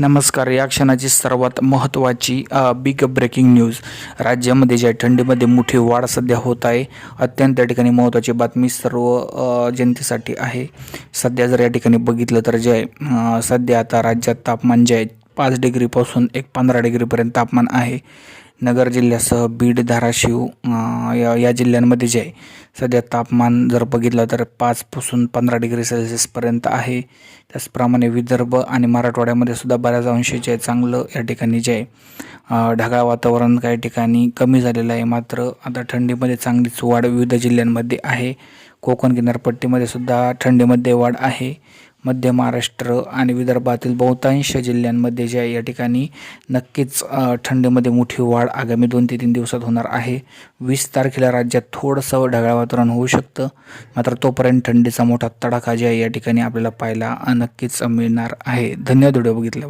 नमस्कार या क्षणाची सर्वात महत्त्वाची बिग ब्रेकिंग न्यूज राज्यामध्ये ज्या थंडीमध्ये मोठी वाढ सध्या होत आहे अत्यंत या ठिकाणी महत्त्वाची बातमी सर्व जनतेसाठी आहे. सध्या जर या ठिकाणी बघितलं तर जे सध्या आता राज्यात तापमान जे आहे पाच डिग्रीपासून एक पंधरा डिग्रीपर्यंत तापमान आहे. नगर जिल्ह्यासह बीड धाराशिव या या जिल्ह्यांमध्ये जे आहे सध्या तापमान जर बघितलं तर पाचपासून पंधरा डिग्री सेल्सिअसपर्यंत आहे. त्याचप्रमाणे विदर्भ आणि मराठवाड्यामध्ये सुद्धा बऱ्याच अंशी जे आहे चांगलं या ठिकाणी जे आहे ढगाळ वातावरण काही ठिकाणी कमी झालेलं आहे. मात्र आता थंडीमध्ये चांगलीच वाढ विविध जिल्ह्यांमध्ये आहे. कोकण किनारपट्टीमध्ये सुद्धा थंडीमध्ये वाढ आहे. मध्य महाराष्ट्र आणि विदर्भातील बहुतांश जिल्ह्यांमध्ये जे या ठिकाणी नक्कीच थंडीमध्ये मोठी वाढ आगामी दोन ते तीन दिवसात होणार आहे. वीस तारखेला राज्यात थोडंसं ढगाळ वातावरण होऊ शकतं. मात्र तोपर्यंत थंडीचा मोठा तडाखा जे आहे या ठिकाणी आपल्याला पाहायला नक्कीच मिळणार आहे. धन्यवाद व्हिडिओ बघितल्याबद्दल.